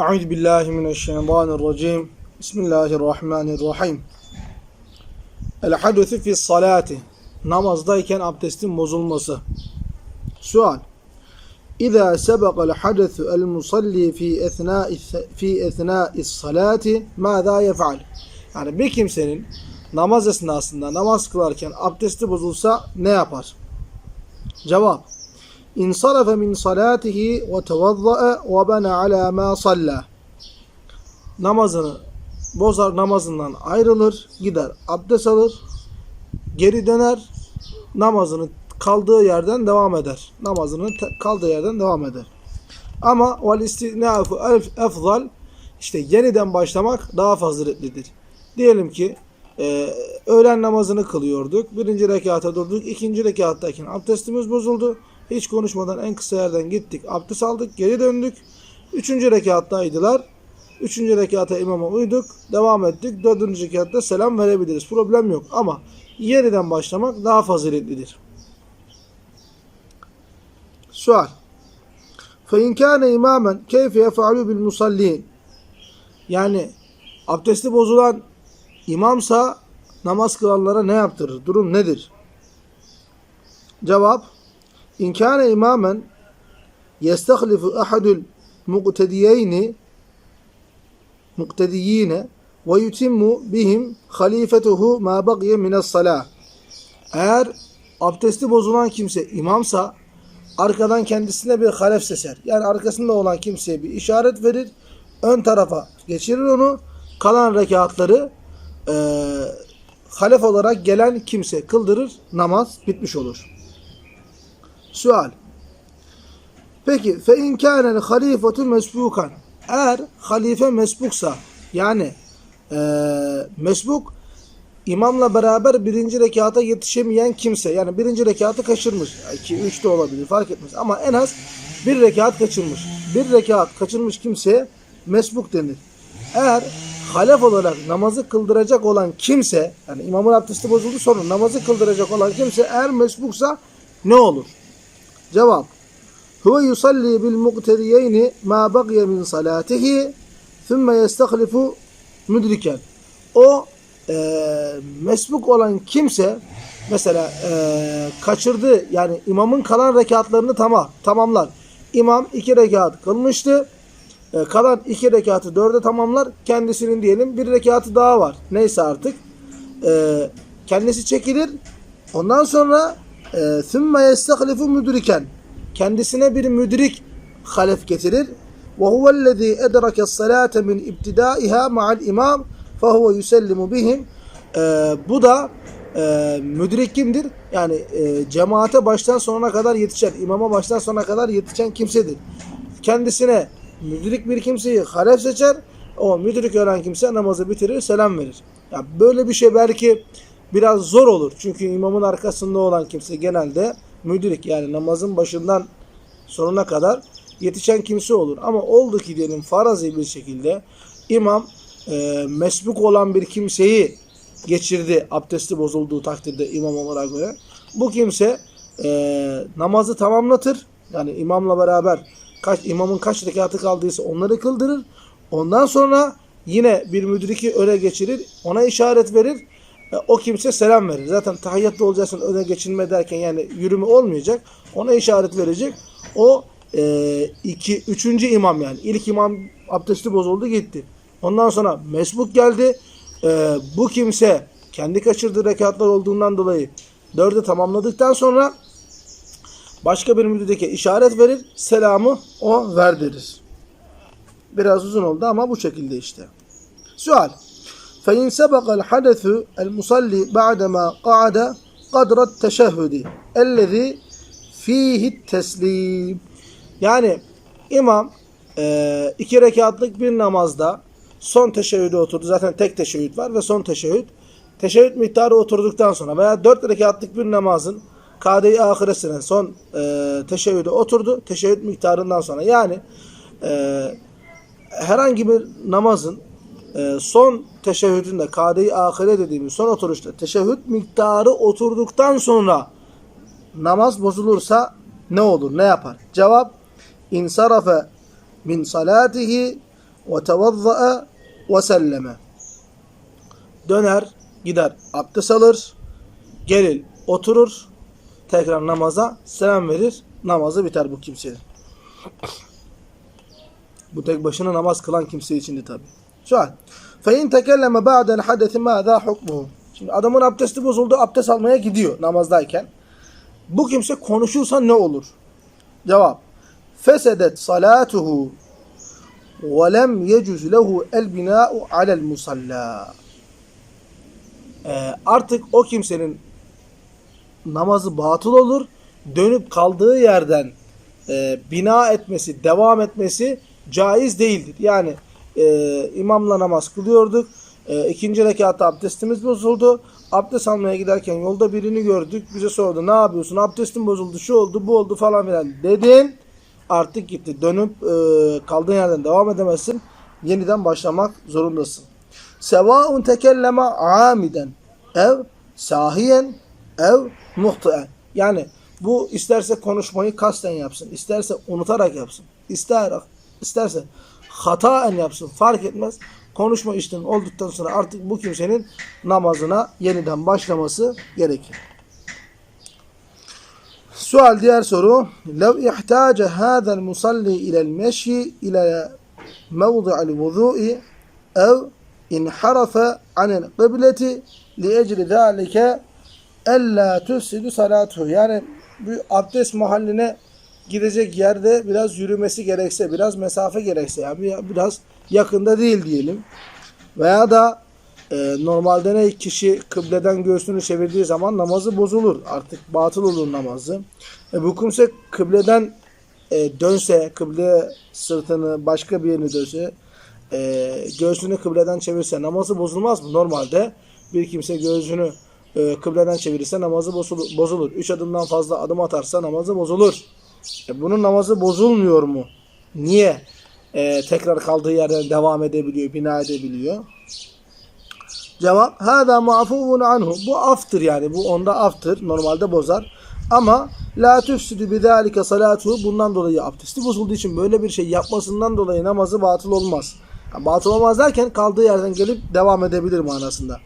Euzu billahi mineşşeytanirracim. Bismillahirrahmanirrahim. El hadisi fi salati. Namazdayken abdestin bozulması. Sual. İza sabaqa el hadisu el musalli fi esna'i fi esna'i salati maza yef'al? Yani bir kimsenin namaz esnasında namaz kılarken abdesti bozulsa ne yapar? Cevap. İnsarafe min salatihi ve tevazza'a ve bana ala ma salla. Namazını bozar namazından ayrılır, gider abdest alır, geri döner, namazını kaldığı yerden devam eder. Namazını kaldığı yerden devam eder. Ama vel istinafu efzal işte yeniden başlamak daha faziletlidir. Diyelim ki e, öğlen namazını kılıyorduk. Birinci rekata durduk. ikinci rekattayken abdestimiz bozuldu. Hiç konuşmadan en kısa yerden gittik. Abdest aldık. Geri döndük. Üçüncü rekattaydılar. Üçüncü rekata imama uyduk. Devam ettik. Dördüncü rekatta selam verebiliriz. Problem yok. Ama yeniden başlamak daha faziletlidir. Sual. فَاِنْ كَانَ اِمَامًا كَيْفَ يَفْعَلُ بِالْمُصَلِّينَ Yani abdesti bozulan imamsa namaz kılanlara ne yaptırır? Durum nedir? Cevap İn kâne imamen yestahlifu ahadul muqtediyeyni muqtediyine ve yutimmu bihim halifetuhu ma baqiye mines salah. Eğer abdesti bozulan kimse imamsa arkadan kendisine bir halef seçer. Yani arkasında olan kimseye bir işaret verir. Ön tarafa geçirir onu. Kalan rekatları e, halef olarak gelen kimse kıldırır. Namaz bitmiş olur. Sual. Peki fe in kânel halifetu mesbukan. Eğer halife mesbuksa yani e, mesbuk imamla beraber birinci rekata yetişemeyen kimse yani birinci rekatı kaçırmış. 2 3 de olabilir fark etmez ama en az bir rekat kaçırmış. Bir rekat kaçırmış kimseye mesbuk denir. Eğer halef olarak namazı kıldıracak olan kimse yani imamın abdesti bozuldu sorun namazı kıldıracak olan kimse eğer mesbuksa ne olur? Cevap. Huve yusalli bil muqteriyeyni ma baqiye min salatihi thumme yestahlifu müdriken. O e, mesbuk olan kimse mesela e, kaçırdı yani imamın kalan rekatlarını tamam tamamlar. İmam iki rekat kılmıştı. E, kalan iki rekatı dörde tamamlar. Kendisinin diyelim bir rekatı daha var. Neyse artık. E, kendisi çekilir. Ondan sonra ثُمَّ يَسْتَخْلِفُ müdriken kendisine bir müdrik halef getirir. وَهُوَ الَّذ۪ي اَدْرَكَ الصَّلَاةَ مِنْ اِبْتِدَائِهَا مَعَ الْاِمَامِ فَهُوَ يُسَلِّمُ بِهِمْ ee, Bu da e, müdrik kimdir? Yani e, cemaate baştan sonuna kadar yetişen, imama baştan sonuna kadar yetişen kimsedir. Kendisine müdrik bir kimseyi halef seçer, o müdrik öğren kimse namazı bitirir, selam verir. Ya böyle bir şey belki biraz zor olur. Çünkü imamın arkasında olan kimse genelde müdrik yani namazın başından sonuna kadar yetişen kimse olur. Ama oldu ki diyelim farazi bir şekilde imam e, mesbuk olan bir kimseyi geçirdi abdesti bozulduğu takdirde imam olarak göre. Bu kimse e, namazı tamamlatır. Yani imamla beraber kaç imamın kaç rekatı kaldıysa onları kıldırır. Ondan sonra yine bir müdriki öne geçirir. Ona işaret verir o kimse selam verir. Zaten tahiyyatta olacaksın öne geçilme derken yani yürüme olmayacak. Ona işaret verecek. O e, iki, üçüncü imam yani. İlk imam abdesti bozuldu gitti. Ondan sonra mesbuk geldi. E, bu kimse kendi kaçırdığı rekatlar olduğundan dolayı dörde tamamladıktan sonra başka bir müddeteke işaret verir. Selamı o verdirir. Biraz uzun oldu ama bu şekilde işte. Sual. فإن سبق الحدث المصلي بعدما قعد قدر التشهد الذي فيه التسليم yani imam e, iki rekatlık bir namazda son teşehhüde oturdu. Zaten tek teşehhüd var ve son teşehhüd. Teşehhüd miktarı oturduktan sonra veya dört rekatlık bir namazın kade-i ahiresine son e, teşehhüde oturdu. Teşehhüd miktarından sonra yani e, herhangi bir namazın e, son teşehhüdünde kade-i ahire dediğimiz son oturuşta teşehhüd miktarı oturduktan sonra namaz bozulursa ne olur? Ne yapar? Cevap insarafe min salatihi ve tevazza'a ve selleme. Döner, gider, abdest alır, gelir, oturur, tekrar namaza selam verir, namazı biter bu kimsenin. Bu tek başına namaz kılan kimse içindi tabi. Sual. فَاِنْ تَكَلَّمَ بَعْدَ الْحَدَثِ مَاذَا حُكْمُهُ Şimdi adamın abdesti bozuldu, abdest almaya gidiyor namazdayken. Bu kimse konuşursa ne olur? Cevap. Fesedet salatuhu ve lem yecuz lehu el bina'u alel musalla. Ee, artık o kimsenin namazı batıl olur. Dönüp kaldığı yerden e, bina etmesi, devam etmesi caiz değildir. Yani e, imamla namaz kılıyorduk. E, ikinci rekatta abdestimiz bozuldu. Abdest almaya giderken yolda birini gördük. Bize sordu ne yapıyorsun? Abdestim bozuldu, şu oldu, bu oldu falan filan dedin. Artık gitti. Dönüp e, kaldığın yerden devam edemezsin. Yeniden başlamak zorundasın. Sevaun tekelleme amiden ev sahiyen ev muhtaen. Yani bu isterse konuşmayı kasten yapsın, isterse unutarak yapsın, ister isterse hataen yapsın fark etmez. Konuşma işlemi olduktan sonra artık bu kimsenin namazına yeniden başlaması gerekir. Sual diğer soru. Lev ihtace hâzel musalli ilel meşyi ile mevdi'al vudu'i ev inharafe anil kıbleti li ecri zâlike ella salatuhu. Yani bu abdest mahalline gidecek yerde biraz yürümesi gerekse, biraz mesafe gerekse, yani biraz yakında değil diyelim. Veya da e, normalde ne kişi kıbleden göğsünü çevirdiği zaman namazı bozulur. Artık batıl olur namazı. E, bu kimse kıbleden e, dönse, kıble sırtını başka bir yerine dönse, e, göğsünü kıbleden çevirse namazı bozulmaz mı? Normalde bir kimse göğsünü e, kıbleden çevirirse namazı bozulur. Üç adımdan fazla adım atarsa namazı bozulur. E, bunun namazı bozulmuyor mu? Niye? E, tekrar kaldığı yerden devam edebiliyor, bina edebiliyor. Cevap, hâzâ mu'afuvun anhu. Bu aftır yani. Bu onda aftır. Normalde bozar. Ama la tüfsüdü bidâlike salatuhu. Bundan dolayı abdesti bozulduğu için böyle bir şey yapmasından dolayı namazı batıl olmaz. Yani batıl olmaz derken kaldığı yerden gelip devam edebilir manasında.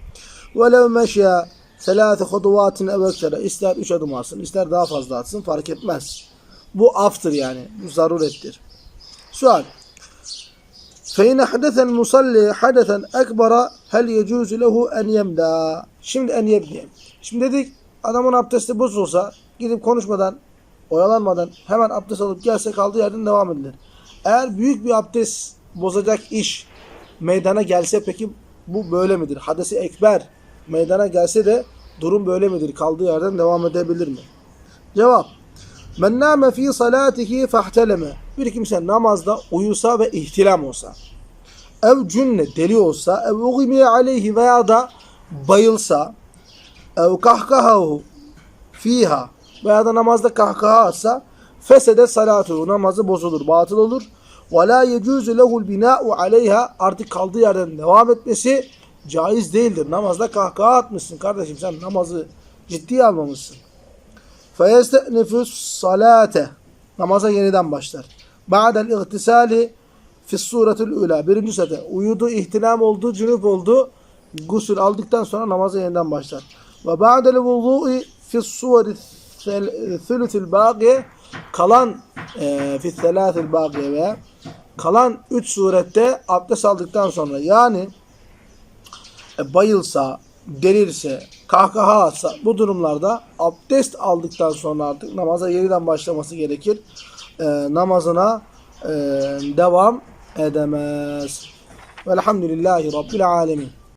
وَلَوْ مَشْيَا ثَلَاثِ خُطُوَاتٍ اَوَكْتَرَ İster üç adım atsın, ister daha fazla atsın fark etmez. Bu aftır yani. Bu zarurettir. Sual. فَاِنْ حَدَثَ الْمُصَلِّ حَدَثًا اَكْبَرَ هَلْ يَجُوزُ لَهُ اَنْ يَمْدَى Şimdi en yebniye. Şimdi dedik adamın abdesti bozulsa gidip konuşmadan, oyalanmadan hemen abdest alıp gelse kaldığı yerden devam edilir. Eğer büyük bir abdest bozacak iş meydana gelse peki bu böyle midir? Hadesi ekber meydana gelse de durum böyle midir? Kaldığı yerden devam edebilir mi? Cevap. Men nâme fî salâtihi fahteleme. Bir kimse namazda uyusa ve ihtilam olsa. Ev cünne deli olsa. Ev ugimiye aleyhi veya da bayılsa. Ev kahkahahu fiha veya da namazda kahkaha atsa fesede salatuhu namazı bozulur, batıl olur. Ve la yecuzu lehul bina'u aleyha artık kaldığı yerden devam etmesi caiz değildir. Namazda kahkaha atmışsın kardeşim sen namazı ciddiye almamışsın. Feyeste'nifus salate namaza yeniden başlar. Ba'del ihtisali fis suretul ula birinci sete uyudu, ihtilam oldu, cünüp oldu. Gusül aldıktan sonra namaza yeniden başlar. Ve ba'del vudu'i fis suri thuluthil baqiye kalan fis thalathil baqiye ve kalan üç surette abdest aldıktan sonra yani e, bayılsa, delirse, kahkaha atsa bu durumlarda abdest aldıktan sonra artık namaza yeniden başlaması gerekir. E, namazına e, devam edemez. Velhamdülillahi Rabbil Alemin.